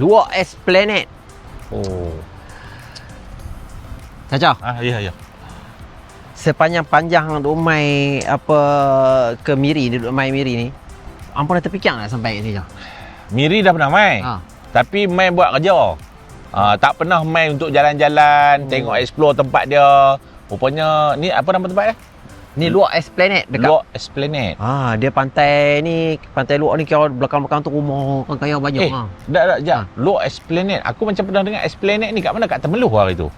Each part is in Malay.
Luar Esplanade. Oh. Caca, Ah, ya, ya. sepanjang-panjang duk mai apa ke Miri, dia duk mai Miri ni. Ampun dah terfikir nak sampai kat sini? Miri dah pernah main. Ha. Tapi main buat kerja. Ah, tak pernah main untuk jalan-jalan, Hmm. tengok explore tempat dia. Rupanya ni apa nama tempat dia? Ni luar Esplanade dekat Luar Esplanade. Ah, dia pantai ni, pantai luar ni kira belakang-belakang tu rumah orang kaya banyak. Eh, ha. dah dah jap. Luar Esplanade. Aku macam pernah dengar Esplanade ni kat mana? Kat Temeluh hari tu.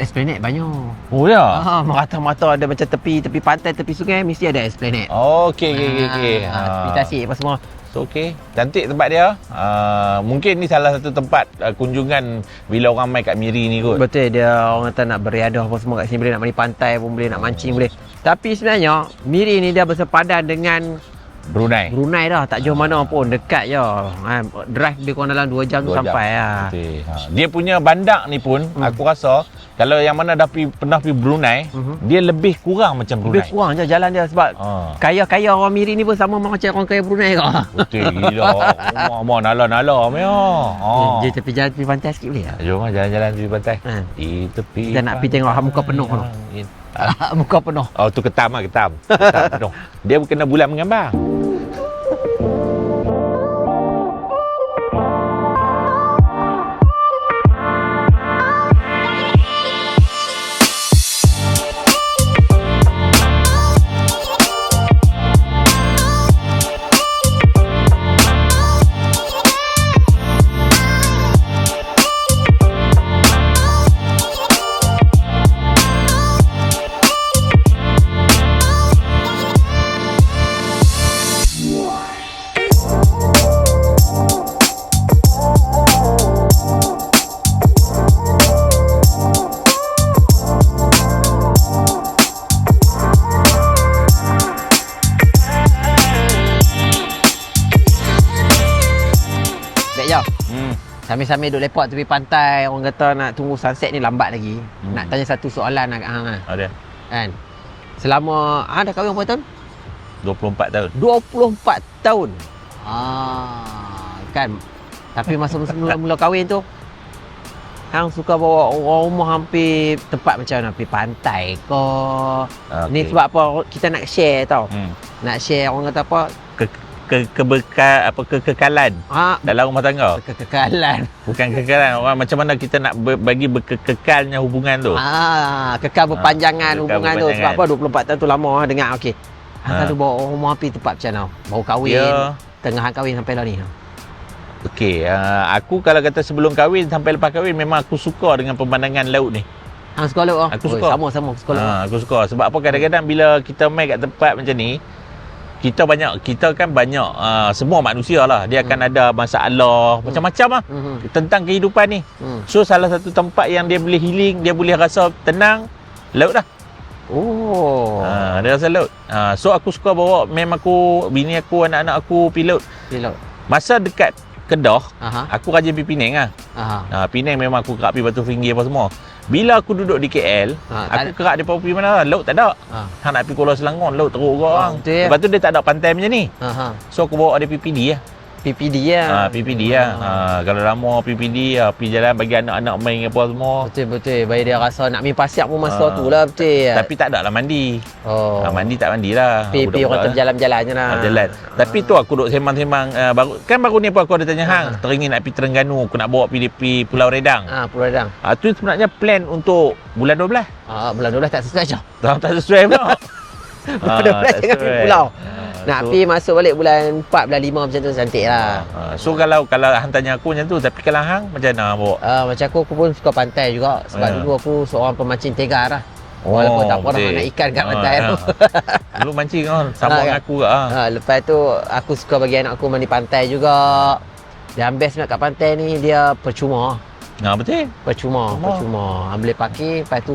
Esplanade banyak. Oh ya. Ah, merata-merata ada macam tepi tepi pantai, tepi sungai mesti ada Esplanade. Oh, okey okey okey okey. Ah, tepi tasik apa semua. So okey. Cantik tempat dia. Uh, mungkin ni salah satu tempat uh, kunjungan bila orang main kat Miri ni kot. Betul dia orang kata nak beriadah apa semua kat sini boleh nak mandi pantai pun boleh nak mancing boleh. Tapi sebenarnya Miri ni dia bersepadan dengan Brunei. Brunei dah tak jauh mana pun dekat je. Ha, drive dia kurang dalam 2 jam tu jam. sampai lah. Betul. Ha. Dia punya bandar ni pun Hmm. hmm. aku rasa kalau yang mana dah pi, pernah pergi Brunei, Mhm. dia lebih kurang macam Brunei. Lebih kurang je jalan dia sebab Ha. kaya-kaya orang Miri ni pun sama macam orang kaya Brunei kau. Betul gila. Rumah nala-nala mea. Ha. Dia tepi jalan tepi pantai sikit boleh tak? Jom lah jalan-jalan di pantai. Ha. Di tepi. Kita nak pergi tengok muka penuh tu. Muka penuh. Oh tu ketam lah ketam. Ketam penuh. Dia kena bulan menggambar. Thank you. Sambil-sambil duduk lepak tepi pantai, orang kata nak tunggu sunset ni lambat lagi. Hmm. Nak tanya satu soalan nak hang ah. Ada. Kan? Selama hang dah kahwin berapa tahun? 24 tahun. 24 tahun. Ah, kan. Tapi masa mula-mula kahwin tu hang suka bawa orang rumah hampir tempat macam mana? Pergi pantai ke? Okay. Ni sebab apa? Kita nak share tau. hmm. Nak share orang kata apa? ke, ke, kebekal apa kekekalan Ha, dalam rumah tangga. kekekalan. Bukan kekekalan orang macam mana kita nak ber, bagi berkekalnya hubungan tu. Ah, kekal berpanjangan kekal hubungan tu. Sebab apa berpanjangan. 24 tahun tu lama ah, dengar okey. Hang Ha. selalu bawa orang rumah pergi tempat macam mana? Baru kahwin, Ya. tengah hang kahwin sampai lah ni. Okey, uh, aku kalau kata sebelum kahwin sampai lepas kahwin memang aku suka dengan pemandangan laut ni. Hang suka laut ah? Aku Oi, suka. Sama-sama suka laut. Ha, aku suka sebab apa kadang-kadang bila kita main kat tempat macam ni kita banyak kita kan banyak uh, semua manusia lah dia akan ada masalah macam-macam lah Mhm. tentang kehidupan ni. Hmm. So salah satu tempat yang dia boleh healing, dia boleh rasa tenang laut dah. Oh. Ha, dia rasa laut. Ha, so aku suka bawa mem aku, bini aku, anak-anak aku pergi laut. Pergi laut. Masa dekat Kedah, Aha. aku rajin pergi Penang lah. Aha. Ha, Penang memang aku kerap pergi Batu Tinggi apa semua. Bila aku duduk di KL, Ha, aku tak- kerap dia pergi mana? Laut tak ada. Ha. Ha, nak pergi Kuala Selangor, laut teruk ke orang. betul ya. Lepas tu dia tak ada pantai macam ni. Aha. So aku bawa dia PPD lah. PPD ya. Ha, PPD lah. Ha, kalau lama PPD, ha, pergi jalan bagi anak-anak main apa semua. Betul betul. Bagi dia rasa nak main pasir pun masa Ah. tu lah betul. ya. Tapi tak ada lah mandi. oh. Ha, mandi tak mandi lah. Pi pi orang terjalan-jalan je lah. Ha, jalan. Tapi tu aku duk sembang-sembang uh, baru kan baru ni apa aku ada tanya hang, Ha. teringin nak pergi Terengganu, aku nak bawa pergi pergi Pulau Redang. Ah, Pulau Redang. Ha, tu sebenarnya plan untuk bulan 12. Ah, bulan 12 tak sesuai je. Tak tak sesuai pula. Bulan 12 jangan pergi pulau. Nak so, pergi masuk balik bulan 4, bulan 5 macam tu cantik lah. ha, so kalau kalau hang tanya aku macam tu, tapi kalau hang macam mana bawa? Ah, macam aku, aku pun suka pantai juga. Sebab Ya. dulu aku seorang pemancing tegar lah. Walaupun tak pernah nak ikan kat Ah, pantai tu. Dulu mancing kan, sama Ha, dengan kan? aku ke ah. Ha, lepas tu aku suka bagi anak aku mandi pantai juga. Dan best nak kat pantai ni dia percuma. Ha, betul. Percuma, Percuma. percuma. Ha, boleh parking lepas tu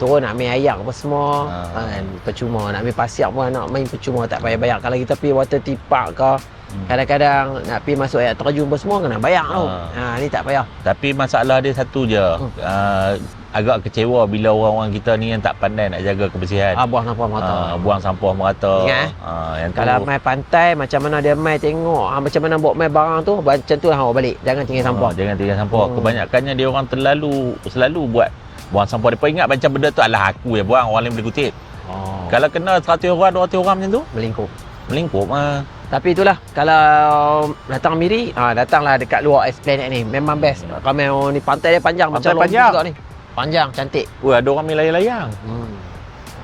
turun nak main ayak apa semua. Ha. Kan, percuma. Nak main pasir pun nak main percuma tak payah bayar. Kalau kita pergi water tipak ke Hmm. Kadang-kadang nak pergi masuk air terjun apa semua kena bayar tau. Ah. Ha, ni tak payah. Tapi masalah dia satu je. Hmm. Uh, agak kecewa bila orang-orang kita ni yang tak pandai nak jaga kebersihan. Ah, buang sampah merata. Uh, buang sampah merata. Ingat, eh? Uh, yang Kalau tu, mai pantai macam mana dia mai tengok ha, macam mana bawa mai barang tu macam tu lah awak balik. Jangan tinggal sampah. Ah, jangan tinggal sampah. Hmm. Kebanyakannya dia orang terlalu selalu buat buang sampah. Depa ingat macam benda tu adalah aku yang buang, orang lain boleh kutip. Oh. Kalau kena 100 orang, 200 orang macam tu, melingkup. melingkup ah. Tapi itulah kalau datang Miri, ha, datanglah dekat luar Esplanade ni. Memang best. Ramai orang ni pantai dia panjang Pantai macam panjang. juga ni. Panjang, cantik. Wah, ada orang main layang-layang. Hmm.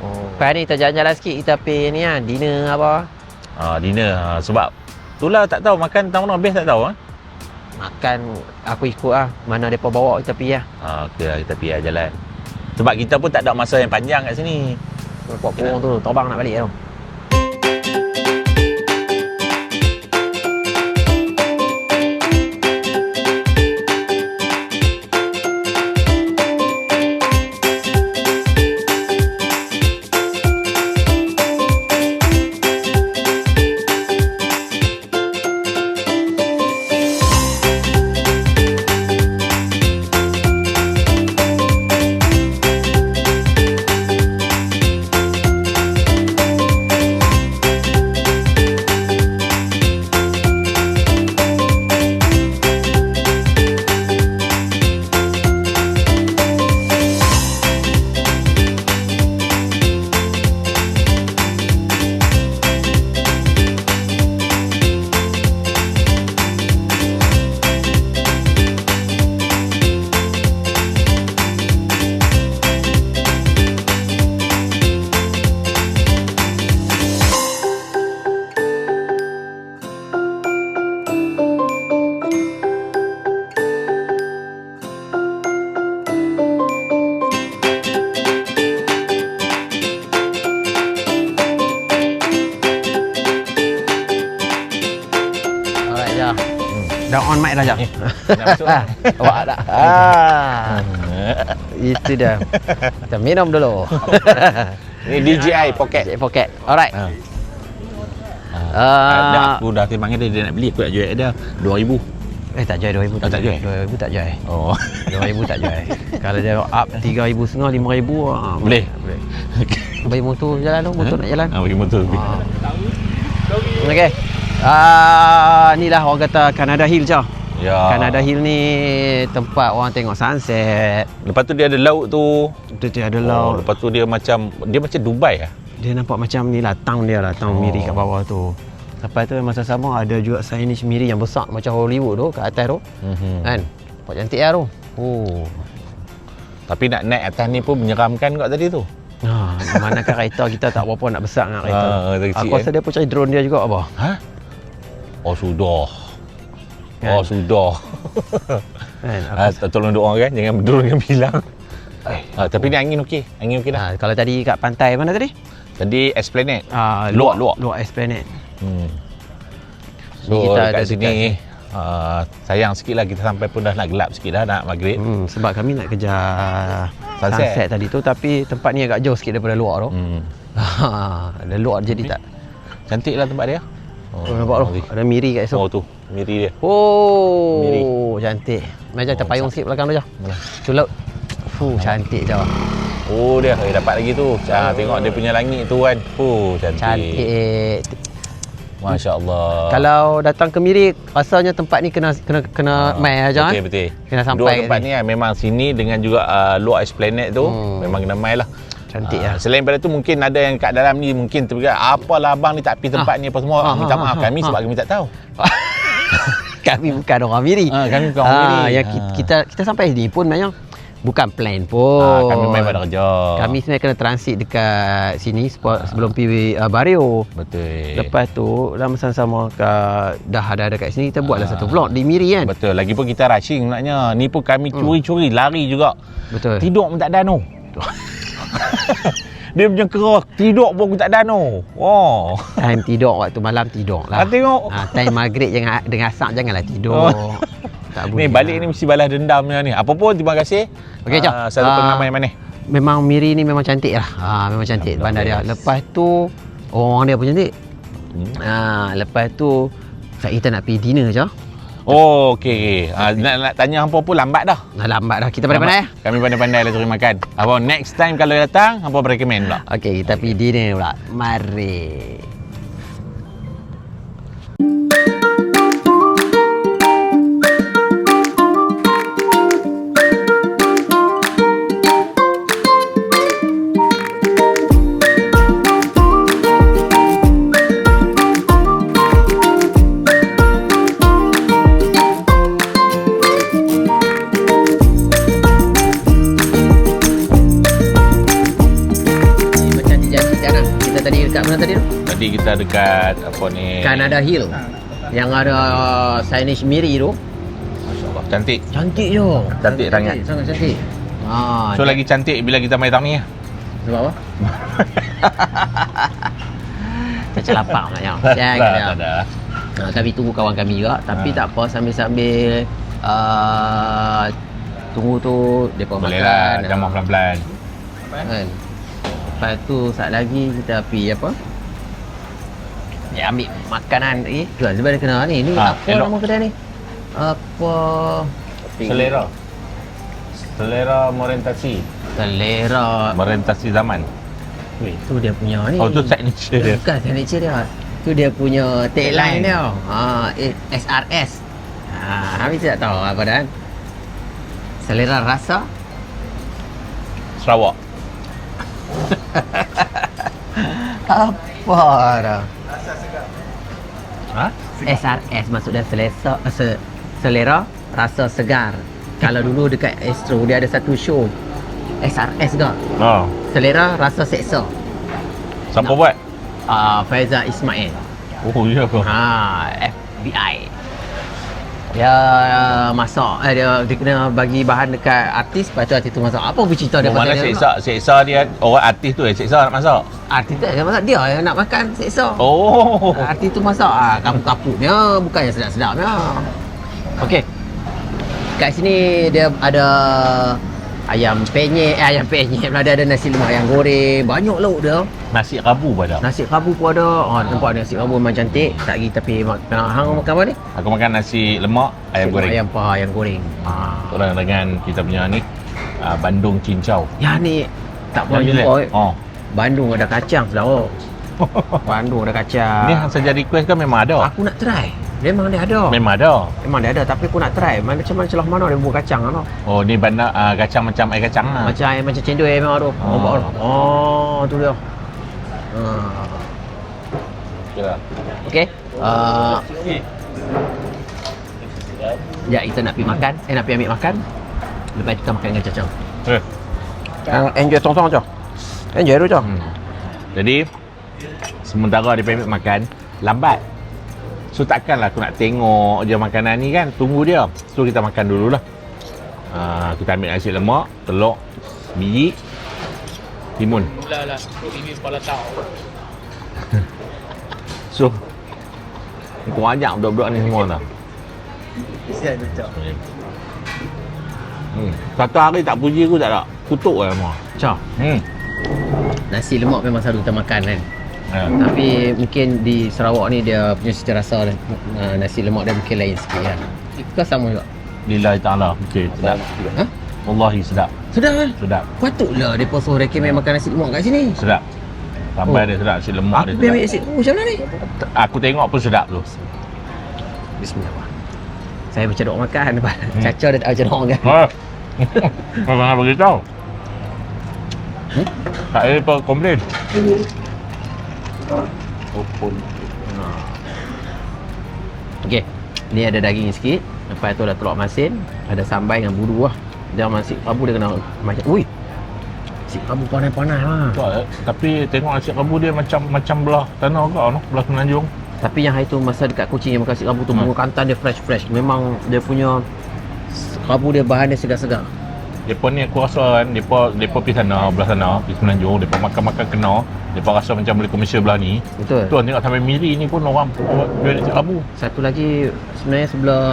Oh. Lepas ni kita jalan-jalan sikit kita pergi ni kan, dinner apa. Ah, dinner ah, sebab itulah tak tahu makan tahu mana best tak tahu ah. Makan aku ikut lah. Mana mereka bawa kita pergi lah. Ah, okey lah, kita pergi lah jalan. Sebab kita pun tak ada masa yang panjang kat sini. Nampak burung tu terbang nak balik tau. Awak tak? Ah, itu dah. Kita minum dulu. Ni DJI Pocket. Cik poket. Alright. Ha. Ah. Dah aku dah timbang dia dia nak beli aku nak jual dia 2000. Eh tak joy 2000 Oh, tak joy? 2000 tak joy. Oh. 2000 tak joy. Kalau dia up 3000 setengah 5000 ah, Boleh. Boleh. Bagi motor jalan tu, motor nak jalan. Ah, bagi motor. Ah. Okey. Ah, ni lah orang kata Canada Hill je. Ya. Canada Hill ni tempat orang tengok sunset. Lepas tu dia ada laut tu. Tu tu ada Oh, laut. lepas tu dia macam dia macam Dubai ah. Dia nampak macam ni lah town dia lah, town Oh. Miri kat bawah tu. Lepas tu masa sama ada juga signage Miri yang besar macam Hollywood tu kat atas tu. Mhm. Kan? Nampak cantik lah tu. Oh. Tapi nak naik atas ni pun menyeramkan kot tadi tu. Ha, manakah kereta kita tak berapa nak besar dengan kereta. Kecil, Aku rasa kan? dia pun cari drone dia juga apa. Ha? Oh sudah. Kan? Oh sudah. Kan? Ah, tolong doa kan jangan drone yang bilang. Ah, tapi ni angin okey. Angin okey dah. ha, kalau tadi kat pantai mana tadi? Tadi Esplanade. Ah, Luar, luar, luar. Esplanade. Hmm. So kita kita ada kat sini uh, sayang sikit lah kita sampai pun dah nak gelap sikit dah nak maghrib. Hmm, sebab kami nak kejar Sunset. sunset. tadi tu tapi tempat ni agak jauh sikit daripada luar tu. Hmm. Ha, ada luar jadi tak. Cantik lah tempat dia. Oh, nampak tu. Ada miri kat esok. Oh tu, miri dia. Oh, Miri. cantik. Macam Oh, terpayung sikit belakang tu je. Mana? Tu laut. Fuh, cantik je. Oh dia, eh, dapat lagi tu. Ah, tengok dia punya langit tu kan. Oh, cantik. Cantik. Masya-Allah. Kalau datang ke Miri, rasanya tempat ni kena kena kena Ah, mai aja Betul kan. betul. Kena sampai Dua tempat ni kan memang sini dengan juga uh, luar Esplanade tu Hmm. memang kena mai lah. Cantik Ah, lah. Selain daripada tu mungkin ada yang kat dalam ni mungkin terfikir apalah abang ni tak pergi tempat ni apa semua. Ah, Minta ah, maaf ah, kami ah. sebab kami tak tahu. kami bukan orang Miri. Ah, kami bukan orang Miri. yang Ah. kita, kita kita sampai sini pun memang bukan plan pun. Ah, kami main pada kerja. Kami sebenarnya kena transit dekat sini sebelum pergi uh, Bario. betul. Lepas tu dalam sama-sama ke, dah ada ada kat sini kita buatlah Ah. satu vlog di Miri kan. Betul. Lagipun kita rushing sebenarnya. Ni pun kami Hmm. curi-curi lari juga. Betul. Tidur pun tak dano. Dia punya kerah tidur pun aku tak dano. Wow. Time tidur waktu malam tidur Ah, lah. tengok. Ha, time maghrib jangan dengan asap janganlah tidur. Oh. Tak Ni balik lah. ni mesti balas dendamnya ni. Apa pun terima kasih. Okey, jom. Ah, Satu pengalaman yang mana? Memang Miri ni memang cantik lah. Ha, memang cantik bandar dia. Lepas tu orang dia pun cantik. Hmm. Ha, lepas tu Sebab kita nak pergi dinner je. Oh, okey. Ah, nak, nak tanya hampa pun lambat dah. Dah lambat dah. Kita pandai-pandai ya. Kami pandai-pandai lah cari makan. Apa next time kalau datang, hampa recommend pula. Okey, kita pergi dinner pula. Mari. Tadi kita dekat apa ni? Canada Hill. Yang ada signage Miri tu. Masya-Allah, cantik. Cantik je. Cantik sangat. Sangat cantik. Ah, So lagi cantik bila kita main ni. sebab apa? Macam lapar maknanya. Ya, Tak, kena. ada. Ha, kami tunggu kawan kami juga tapi Ha. tak apa sambil-sambil uh, tunggu tu depa Boleh makan. lah, ah, jamah pelan-pelan. Kan. Lepas tu saat lagi kita pergi apa? Ya ambil makanan ni. Jual sebenarnya kena ni. Ni Ha, apa elok. nama kedai ni? Apa? Selera. Selera orientasi. Selera. Orientasi zaman. Weh, tu dia punya ni. Oh, tu signature dia. Bukan signature dia. Tu dia punya tagline dia. Ha, eh, SRS. Ha, Habis tak tahu apa dan. Selera rasa Sarawak. apa dah? Ha? SRS maksudnya selesa se, selera rasa segar. Kalau dulu dekat Astro dia ada satu show SRS ke? Oh. Selera rasa seksa. Siapa Nak. buat? Uh, Faizal Ismail. Oh, ya ke? Ha, FBI. Dia uh, masak eh, dia, dia kena bagi bahan dekat artis lepas tu artis tu masak. Apa bercerita dia Oh, mana dia seksa? Seksa dia, orang artis tu yang seksa nak masak. Artis tu yang masak dia yang nak makan seksa. Oh. Artis tu masak ah kapuk-kapuknya bukannya sedap-sedapnya. Okey. Kat sini dia ada ayam penyet, eh, ayam penyet pula dia ada nasi lemak ayam goreng, banyak lauk dia. Nasi rabu pada. Nasi kabu pun ada. Ha, nampak nasi kabu memang cantik. Tak lagi tapi makan hang makan apa ni? Aku makan nasi lemak, ayam goreng. Ayam paha ayam goreng. Ha. Tolong dengan kita punya ni uh, Bandung cincau. Ya ni tak pernah jumpa. Eh. Oh. Bandung ada kacang saudara. Bandung ada kacang. Ni hang saja request kan memang ada. Aku nak try. Memang dia ada. Memang ada. Memang dia ada tapi aku nak try. Mana macam mana celah mana dia buat kacang kan? Oh ni bandar uh, kacang macam air kacang lah. Macam air macam cendol air memang tu. Oh. Oh, oh, oh tu dia. Ha. Okay lah. Okey. Uh, ya kita nak pergi makan. Eh nak pergi ambil makan. Lepas tu kita makan dengan cacang. Eh. Uh, enjoy tong-tong je. Enjoy tu je. Hmm. Jadi sementara dia pergi makan lambat. So takkanlah aku nak tengok je makanan ni kan. Tunggu dia. So kita makan dululah. Uh, kita ambil nasi lemak, telur, biji, timun. Lah. So Kau ajak budak-budak ni semua tau hmm. Satu hari tak puji aku tak ada Kutuk lah semua Cak. hmm. Nasi lemak memang selalu kita makan kan. Ya. Tapi mungkin di Sarawak ni dia punya cita rasa uh, nasi lemak dia mungkin lain sikit kan. Kau sama juga. Lillahi ta'ala Okay sedap Ha? Wallahi sedap Sedap kan? Sedap Patutlah dia suruh recommend makan nasi lemak kat sini. Sedap Sampai Oh. dia sedap Nasi lemak Aku dia pergi ambil nasi lemak macam mana ni? Aku tengok pun sedap tu Bismillah. Saya macam dok makan. Hmm. Caca dia tak macam dok makan. Ha. Kau jangan beritahu Hmm? Tak ada apa komplain Okey. Ni ada daging sikit. Lepas tu ada telur masin, ada sambal dengan buru lah. Dia nasi kabu dia kena macam ui. Nasi kabu panas-panas lah. Eh? Tapi tengok nasi kabu dia macam macam belah tanah kau no? Belah Semenanjung Tapi yang hari tu masa dekat kucing yang makan nasi kabu tu Hmm. bunga kantan dia fresh-fresh. Memang dia punya kabu dia bahan dia segar-segar. Depa ni aku rasa kan depa depa pergi sana belah sana di Semenanjung depa makan-makan kena depa rasa macam boleh komersial belah ni Betul. tuan tengok sampai Miri ni pun orang buat jual nasi kabu Satu lagi sebenarnya sebelah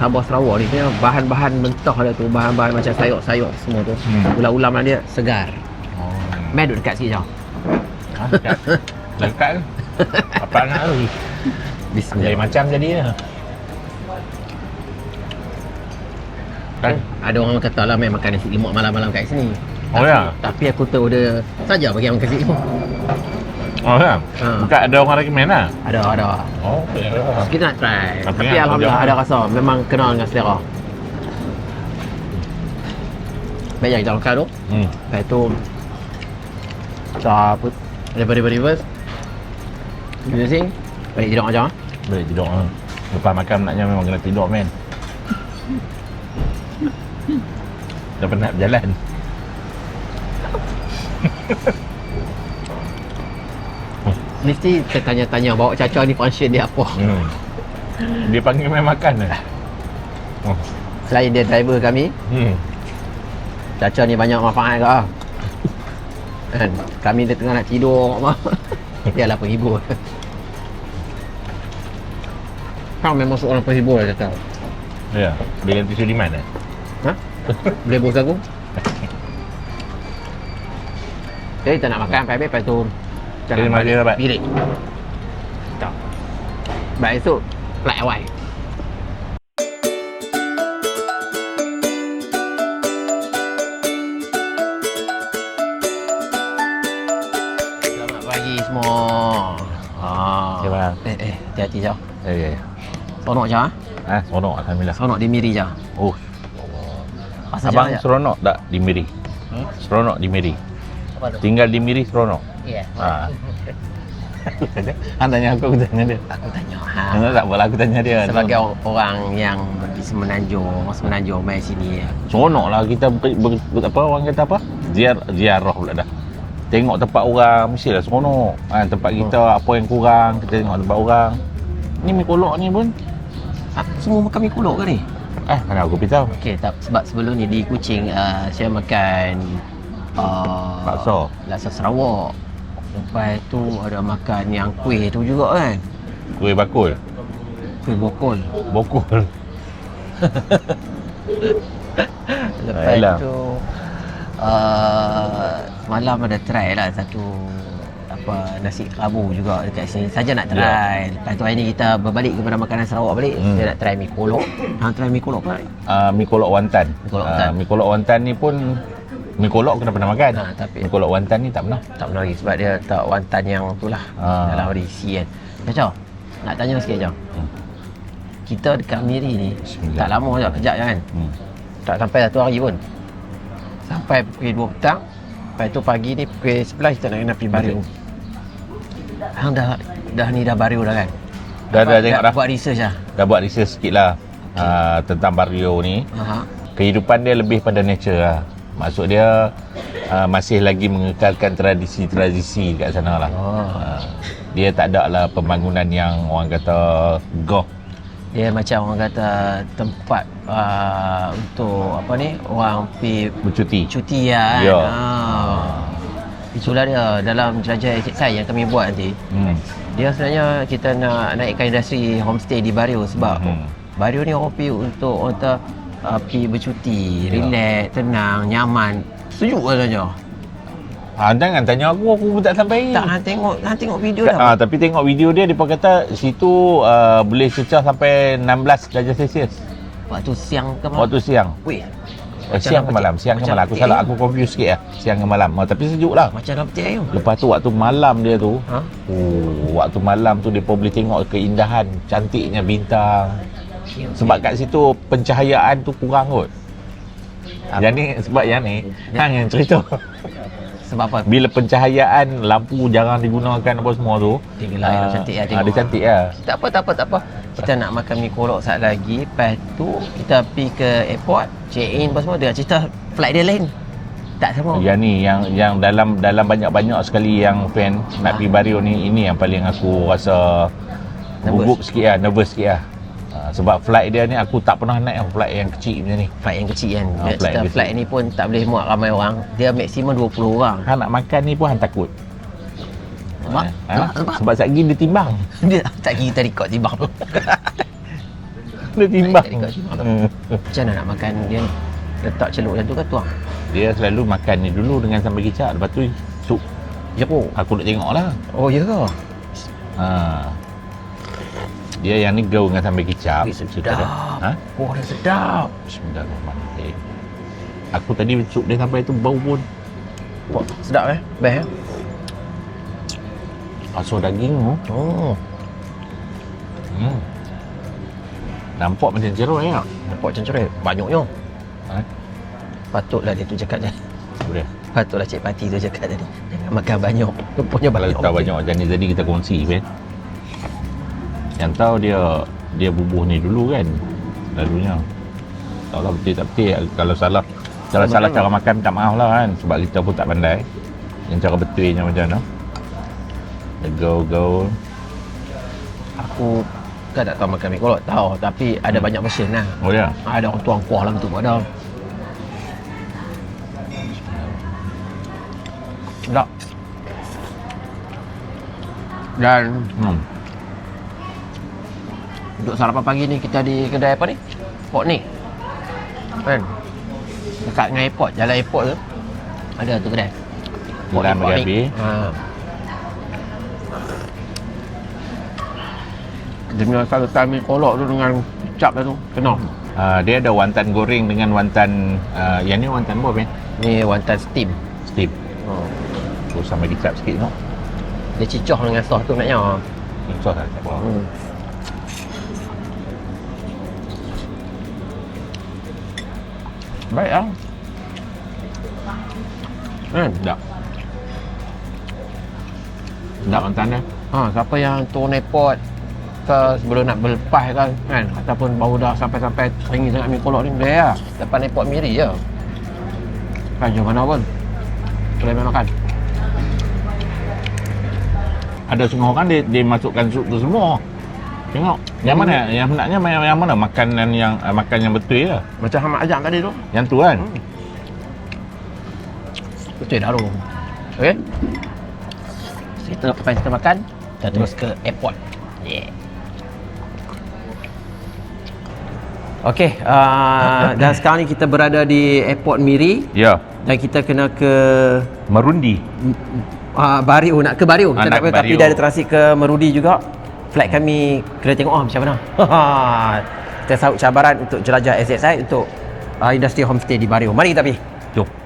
Sabah Sarawak ni punya bahan-bahan mentah dia tu, bahan-bahan macam sayur-sayur semua tu. Hmm. Ulam-ulam dia segar. oh Mai duduk dekat sikit je. ha, dekat dekat apa nak tu Bismillah. macam jadi ya. Kan? Ada orang kata lah main makan nasi lemak malam-malam kat sini. Oh, tapi, ya? Tapi aku tahu dia saja bagi orang nasi lemak. Oh ya. Ha. Bukan ada orang recommend lah. Ada, ada. Oh, ya. Kita nak try. Tapi Tapi, Alhamdulillah ada rasa. Memang kenal dengan selera. Baik yang kita makan tu. Hmm. Lepas tu Kita apa Daripada reverse Using Balik tidur macam ah. Boleh tidur lah. Lepas makan naknya memang kena tidur men. Dah penat berjalan. Mesti tertanya-tanya bawa caca ni function dia apa Hmm. Dia panggil main makan lah. Oh. Selain dia driver kami Hmm. Caca ni banyak manfaat ke ah. Kan Kami dia tengah nak tidur Dia lah penghibur Kau memang seorang penghibur lah Caca Ya. Dia ganti Sudiman eh? Ha? Boleh bos aku? Jadi kita nak makan Sampai lepas tu Jadi mana dia dapat? Bilik Tak Baik esok Flight awal Selamat pagi semua Ah. Okey, bang. Eh, eh, hati-hati jauh. Ya, ya, ya. Seronok je ah. Ah, seronok Alhamdulillah. Seronok di Miri je. Oh, abang je. seronok tak di Miri? Hmm? Seronok di Miri. Apa tu? Tinggal di Miri seronok. Ya. Ha. Han tanya aku, aku tanya dia. Aku tanya ha. Ha. Tak apalah aku tanya dia. Sebagai or- orang yang di Semenanjung, orang Semenanjung main sini. seronok lah kita ber, ber, ber, apa orang kata apa? Ziar ziarah pula dah. Tengok tempat orang mestilah seronok. Ha, tempat kita apa yang kurang, kita tengok tempat orang. Ni mi kolok ni pun. Ah, semua makan mi kuluk ke ni? Ah, mana aku beritahu. Okey, tak sebab sebelum ni di Kuching uh, saya makan uh, Bakso. Laksa Sarawak. Lepas tu ada makan yang kuih tu juga kan. Kuih bakul. Kuih bokol. Bokul. Lepas Ayolah. tu uh, semalam ada try lah satu apa nasi kelabu juga dekat sini. Saja nak try. Lepas tu hari ni kita berbalik kepada makanan Sarawak balik. Hmm. Saya nak try mi kolok. Hang try mi kolok apa? Uh, mi kolok wantan. Mi kolok Ah, wantan. mi kolok wantan ni pun mi kolok kena pernah makan. Ha, tapi Mi kolok wantan ni tak pernah. tak pernah lagi sebab dia tak wantan yang tu lah Ah. dalam berisi kan. Macam nak tanya sikit jom. Hmm. Kita dekat Miri ni tak lama je kejap je kan. Hmm. Tak sampai satu hari pun. Sampai pukul 2 petang. Lepas tu pagi ni pukul 11 kita nak kena pergi baru. Hang dah dah ni dah baru dah kan? Dah dah tengok dah. Buat research lah. Dah buat research sikit lah uh, tentang Bario ni. Ha. Kehidupan dia lebih pada nature lah. Maksud dia uh, masih lagi mengekalkan tradisi-tradisi kat sana lah. Oh. Uh, dia tak ada lah pembangunan yang orang kata goh. Dia macam orang kata tempat uh, untuk apa ni orang pergi Bercuti. cuti lah kan. Ya. Ha. Itulah dia dalam jelajah Sai yang kami buat nanti. Hmm. Dia sebenarnya kita nak naikkan industri homestay di Bario sebab Hmm. Bario ni orang pergi untuk orang kata uh, pergi bercuti, Ya. relax, tenang, nyaman. Sejuk katanya. Ha, jangan tanya aku, aku pun tak sampai. Tak hang tengok hang tengok video Tak, dah. ah, tapi tengok video dia, dia kata situ uh, boleh cecah sampai 16 darjah Celsius. Waktu siang ke malam. Waktu siang. Weh. Eh, siang ke malam? Siang ke macam malam. Aku salah, ayam. aku confuse sikit lah. Siang ke malam. Oh, tapi sejuk lah. Macam dalam petik ayam. Lepas tu waktu malam dia tu, Ha? oh, waktu malam tu dia pun boleh tengok keindahan, cantiknya bintang. Sebab kat situ pencahayaan tu kurang kot. Yang ni, sebab yang ni, Ya. hang yang cerita. Sebab apa? Bila pencahayaan, lampu jarang digunakan apa semua tu. Dia gelap yang ah, cantik lah ah, tengok. Dia cantik lah. Tak apa, tak apa, tak apa. Kita nak makan mi kolok saat lagi. Lepas tu kita pergi ke airport, check in apa semua. Dia cerita flight dia lain. Tak sama. Yang ni yang yang dalam dalam banyak-banyak sekali yang fan nak Ah. pergi Bario ni ini yang paling aku rasa gugup sikit lah, nervous sikit lah. Sebab flight dia ni aku tak pernah naik flight yang kecil macam ni. Flight yang kecil kan. Dia flight kecil. flight ni pun tak boleh muat ramai orang. Dia maksimum 20 orang. Han nak makan ni pun Han takut. Sebab? Ha? Sebab? Sebab? Sebab sekejap lagi dia timbang. Dia tak kira kita record timbang tu. Dia timbang. Dia ikut timbang. Hmm. Macam mana nak makan dia letak celup macam tu kan tuang? Dia selalu makan ni dulu dengan sambal kicap lepas tu sup. Jeruk. Aku nak tengok lah. Oh ya ke? Ha. Dia yang ni gaul dengan sambal kicap. Wih, sedap. Ha? Oh, dia sedap. Bismillahirrahmanirrahim. Aku tadi sup dia sampai tu bau pun. Wah, sedap eh? Best eh? Asal daging tu. Oh, Hmm. Nampak macam jeruk ya. nampak macam cerai. Banyaknya. Ha? Patutlah dia tu cakap je. Boleh. Patutlah Cik Pati tu cakap tadi. Jangan makan banyak. Rupanya Kalau banyak. tak banyak macam ni tadi kita kongsi kan. Yang tahu dia dia bubuh ni dulu kan. Lalunya. Tak tahu betul tak betul. Kalau salah kalau salah cara makan minta maaf lah kan sebab kita pun tak pandai. Yang cara betulnya macam mana. Dia gaul-gaul. Aku kan tak tahu makan mie kolok. Tahu. Tapi ada Hmm. banyak version lah. Oh ya. Ada orang tuang kuah dalam tu pun ada. Sedap. Dan Hmm. Untuk sarapan pagi ni kita di kedai apa ni? Port ni. Kan? Dekat dengan airport, jalan airport tu. Ada tu kedai. Port Jalan ni, ni. Ha. Dia punya salutan mie kolok tu dengan kicap tu kena. Uh, dia ada wantan goreng dengan wantan uh, yang ni wantan apa Ben? Ni wonton steam. Steam. Oh. Terus sama kicap sikit tu. Dia cicoh dengan sos tu naknya. Sos lah tak apa. Hmm. Baik lah. Kan? Tak. Tak wantan dia. Ha, siapa yang turun airport ke sebelum nak berlepas kan, kan ataupun baru dah sampai-sampai teringin sangat mi kolok ni boleh lah depan airport Miri je kan jom mana pun boleh main makan Ada setengah orang dia, dia masukkan sup tu semua. Tengok. Yang mana? Yang hendaknya yang, yang mana makanan yang uh, makan yang betul ya. macam Hamad Ajak tadi tu Yang tu kan. Hmm. betul dah tu ok kita lepas kita makan kita terus ke airport yeah. Okey, uh, dan sekarang ni kita berada di airport Miri Ya. dan kita kena ke Merundi. uh, Bario nak ke Bario Ah, kita nak nak ke tapi dah ada transit ke Merudi juga flight kami kena tengok ah macam mana? Kita sahut cabaran untuk jelajah SSI untuk uh, industri homestay di Bario mari kita pergi. Jom.